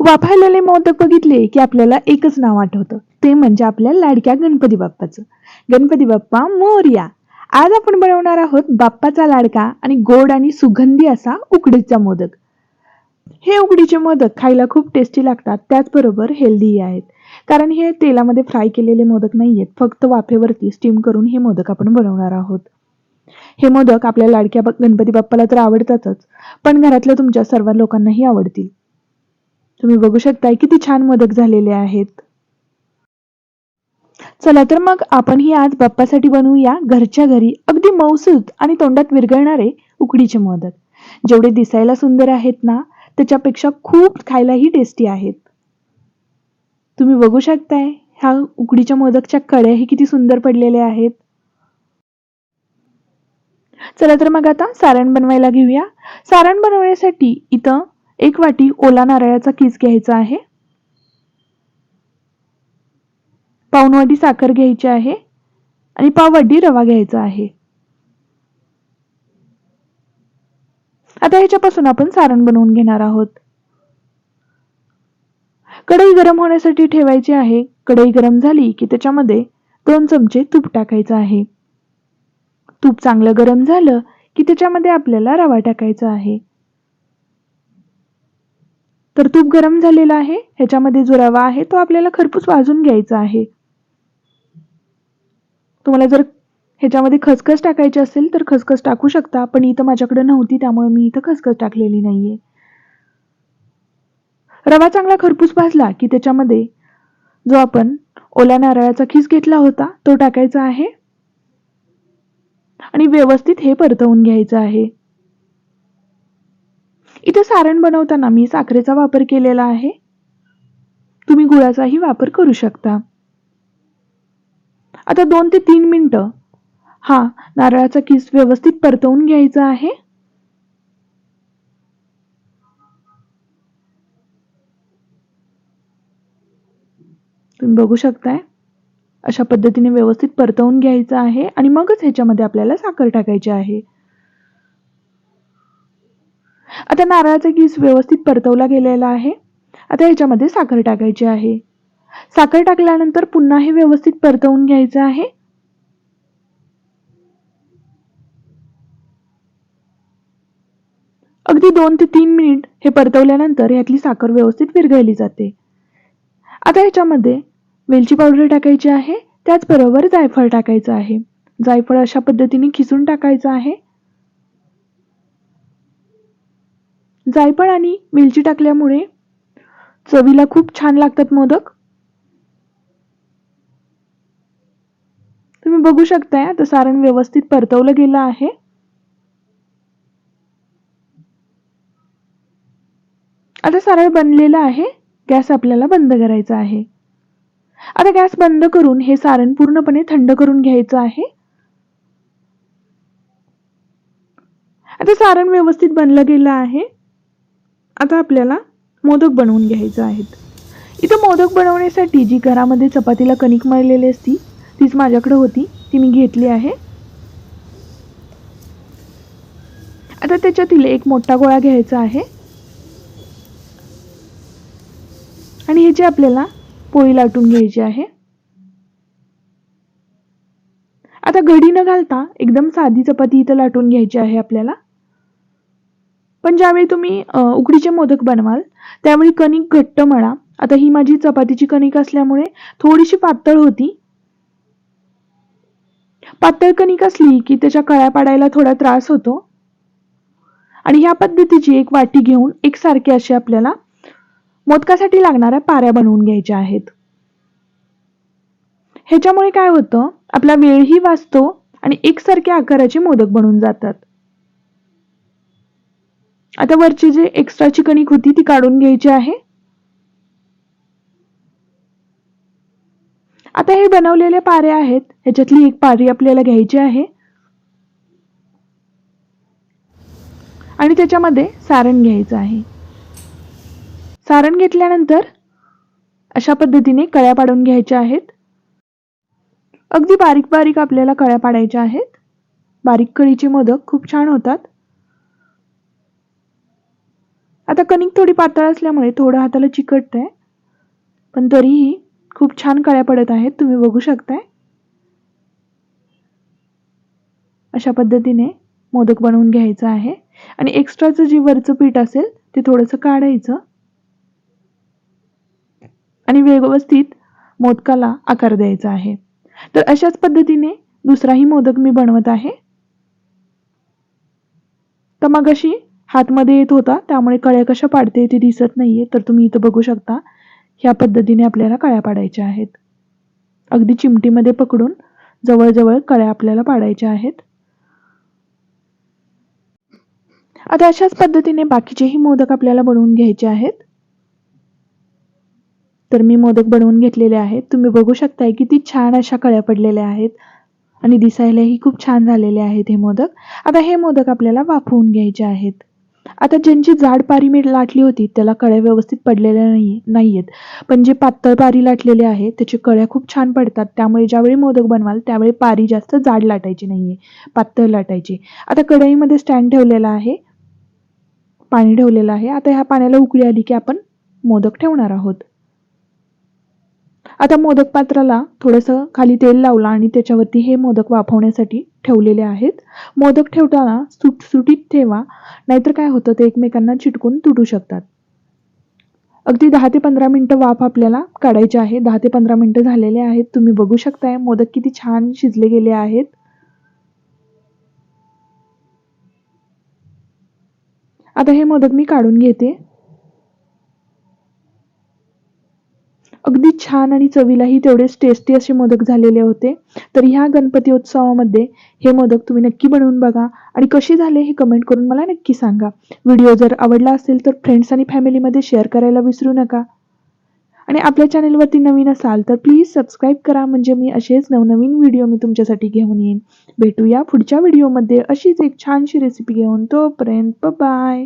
वाफाळलेले मोदक बघितले की आपल्याला एकच नाव आठवतं. ते म्हणजे आपल्या लाडक्या गणपती बाप्पाचं. गणपती बाप्पा मोर्या. आज आपण बनवणार आहोत बाप्पाचा लाडका आणि गोड आणि सुगंधी असा उकडीचा मोदक. हे उकडीचे मोदक खायला खूप टेस्टी लागतात त्याचबरोबर हेल्दीही आहेत. कारण हे तेलामध्ये फ्राय केलेले मोदक नाही आहेत फक्त वाफेवरती स्टीम करून हे मोदक आपण बनवणार आहोत. हे मोदक आपल्या लाडक्या गणपती बाप्पाला तर आवडतातच पण घरातल्या तुमच्या सर्व लोकांनाही आवडतील. तुम्ही बघू शकताय किती छान मोदक झालेले आहेत. चला तर मग आपण ही आज बाप्पासाठी बनवूया घरच्या घरी अगदी मौसूद आणि तोंडात विरघळणारे उकडीचे मोदक. जेवढे दिसायला सुंदर आहेत ना त्याच्यापेक्षा खूप खायलाही टेस्टी आहेत. तुम्ही बघू शकताय ह्या उकडीच्या मोदकच्या कड्याही किती सुंदर पडलेल्या आहेत. चला तर मग आता सारण बनवायला घेऊया. सारण बनवण्यासाठी इथं एक वाटी ओला नारळाचा किस घ्यायचा आहे? पावनवाटी साखर घ्यायची आहे आणि पाववाटी रवा घ्यायचा आहे. आता ह्याच्यापासून आपण सारण बनवून घेणार आहोत. कढई गरम होण्यासाठी ठेवायची आहे. कढई गरम झाली की त्याच्यामध्ये दोन चमचे तूप टाकायचं आहे. तूप चांगलं गरम झालं की त्याच्यामध्ये आपल्याला रवा टाकायचा आहे. तर तूप गरम झालेलं आहे ह्याच्यामध्ये जो रवा आहे तो आपल्याला खरपूस भाजून घ्यायचा आहे. तुम्हाला जर ह्याच्यामध्ये खसखस टाकायची असेल तर खसखस टाकू शकता पण इथं माझ्याकडे नव्हती त्यामुळे मी इथं खसखस टाकलेली नाहीये. रवा चांगला खरपूस भाजला की त्याच्यामध्ये जो आपण ओल्या नारळाचा खीस घेतला होता तो टाकायचा आहे. आणि व्यवस्थित हे परतवून घ्यायचं आहे. इथे सारण बनवताना मी साखरेचा वापर केलेला आहे. तुम्ही गुळाचाही वापर करू शकता. आता दोन ते तीन मिनटं. हा नारळाचा किस व्यवस्थित परतवून घ्यायचा आहे. तुम्ही बघू शकताय. अशा पद्धतीने व्यवस्थित परतवून घ्यायचं आहे आणि मगच ह्याच्यामध्ये आपल्याला साखर टाकायची आहे. आता नारळाचा गीस व्यवस्थित परतवला गेलेला आहे. आता याच्यामध्ये साखर टाकायची आहे. साखर टाकल्यानंतर पुन्हा हे व्यवस्थित परतवून घ्यायचं आहे. अगदी दोन ते तीन मिनिट हे परतवल्यानंतर ह्यातली साखर व्यवस्थित विरघळली जाते. आता याच्यामध्ये वेलची पावडर टाकायची आहे. त्याचबरोबर जायफळ टाकायचं आहे. जायफळ अशा पद्धतीने खिसून टाकायचं आहे. जायफळ आणि वेलची टाकल्यामुळे चवीला खूप छान लागतात मोदक. तुम्ही बघू शकताय आता सारण व्यवस्थित परतवलं गेलं आहे. आता सारण बनलेलं आहे गॅस आपल्याला बंद करायचा आहे. आता गॅस बंद करून हे सारण पूर्णपणे थंड करून घ्यायचं आहे. आता सारण व्यवस्थित बनलं गेलं आहे. आता आपल्याला मोदक बनवून घ्यायचं आहेत. इथं मोदक बनवण्यासाठी जी घरामध्ये चपातीला कणिक मळलेली असती तीच माझ्याकडे होती. ती मी घेतली आहे. आता त्याच्यातील एक मोठा गोळा घ्यायचा आहे. आणि ह्याची आपल्याला पोळी लाटून घ्यायची आहे. आता घडी न घालता एकदम साधी चपाती इथं लाटून घ्यायची आहे आपल्याला. पण ज्यावेळी तुम्ही उकडीचे मोदक बनवाल त्यावेळी कणिक घट्ट मळा आता ही माझी चपातीची कणिक असल्यामुळे थोडीशी पातळ होती. पातळ कणिक असली की त्याच्या कळ्या पाडायला थोडा त्रास होतो. आणि ह्या पद्धतीची एक वाटी घेऊन एकसारखे अशी आपल्याला मोदकासाठी लागणाऱ्या पाऱ्या बनवून घ्यायच्या आहेत. ह्याच्यामुळे काय होतं आपला वेळही वाचतो आणि एकसारख्या आकाराचे मोदक बनून जातात. आता वरची जे एक्स्ट्राची कणिक होती ती काढून घ्यायची आहे. आता हे बनवलेले पारे आहेत. ह्याच्यातली एक पारी आपल्याला घ्यायची आहे. आणि त्याच्यामध्ये सारण घ्यायचं आहे. सारण घेतल्यानंतर अशा पद्धतीने कळ्या पाडून घ्यायच्या आहेत. अगदी बारीक बारीक आपल्याला कळ्या पाडायच्या आहेत. बारीक कळीचे मोदक खूप छान होतात. आता कणिक थोडी पातळ असल्यामुळे थोडं हाताला चिकटतंय पण तरीही खूप छान कळ्या पडत आहेत तुम्ही बघू शकताय. अशा पद्धतीने मोदक बनवून घ्यायचं आहे. आणि एक्स्ट्राचं जे वरचं पीठ असेल ते थोडंसं काढायचं. आणि व्यवस्थित मोदकाला आकार द्यायचा आहे. तर अशाच पद्धतीने दुसराही मोदक मी बनवत आहे. तर मग अशी हातमध्ये येत होता. त्यामुळे कळ्या कशा पाडते ते दिसत नाहीये. तर तुम्ही इथं बघू शकता ह्या पद्धतीने आपल्याला कळ्या पाडायच्या आहेत. अगदी चिमटीमध्ये पकडून जवळजवळ कळ्या आपल्याला पाडायच्या आहेत. आता अशाच पद्धतीने बाकीचेही मोदक आपल्याला बनवून घ्यायचे आहेत. तर मी मोदक बनवून घेतलेले आहेत. तुम्ही बघू शकताय किती छान अशा कळ्या पडलेल्या आहेत. आणि दिसायलाही खूप छान झालेले आहेत हे मोदक. आता हे मोदक आपल्याला वाफवून घ्यायचे आहेत. आता ज्यांची जाड पारी मी लाटली होती त्याला कळ्या व्यवस्थित पडलेल्या नाही नाहीयेत. पण जे पातळ पारी लाटलेले आहे त्याची कळ्या खूप छान पडतात. त्यामुळे ज्यावेळी मोदक बनवाल त्यावेळी पारी जास्त जाड लाटायची नाहीये पातळ लाटायची. आता कढईमध्ये स्टँड ठेवलेला आहे पाणी ठेवलेलं आहे. आता ह्या पाण्याला उकळी आली की आपण मोदक ठेवणार आहोत. आता मोदक पात्राला थोडंसं खाली तेल लावलं आणि त्याच्यावरती हे मोदक वाफवण्यासाठी ठेवलेले आहेत. मोदक ठेवताना सुटसुटीत ठेवा नाहीतर काय होतं ते एकमेकांना चिटकून तुटू शकतात. अगदी दहा ते पंधरा मिनटं वाफ आपल्याला काढायची आहे. दहा ते पंधरा मिनटं झालेले आहेत. तुम्ही बघू शकताय मोदक किती छान शिजले गेले आहेत. आता हे मोदक मी काढून घेते. अगदी छान आणि चवीलाही तेवढेच टेस्टी असे मोदक झालेले होते. तर ह्या गणपती उत्सवामध्ये हे मोदक तुम्ही नक्की बनवून बघा आणि कसे झाले हे कमेंट करून मला नक्की सांगा. व्हिडिओ जर आवडला असेल तर फ्रेंड्स आणि फॅमिलीमध्ये शेअर करायला विसरू नका. आणि आपल्या चॅनलवरती नवीन असाल तर प्लीज सबस्क्राईब करा. म्हणजे मी असेच नवनवीन व्हिडिओ मी तुमच्यासाठी घेऊन येईन. भेटूया पुढच्या व्हिडिओमध्ये अशीच एक छानशी रेसिपी घेऊन तोपर्यंत बाय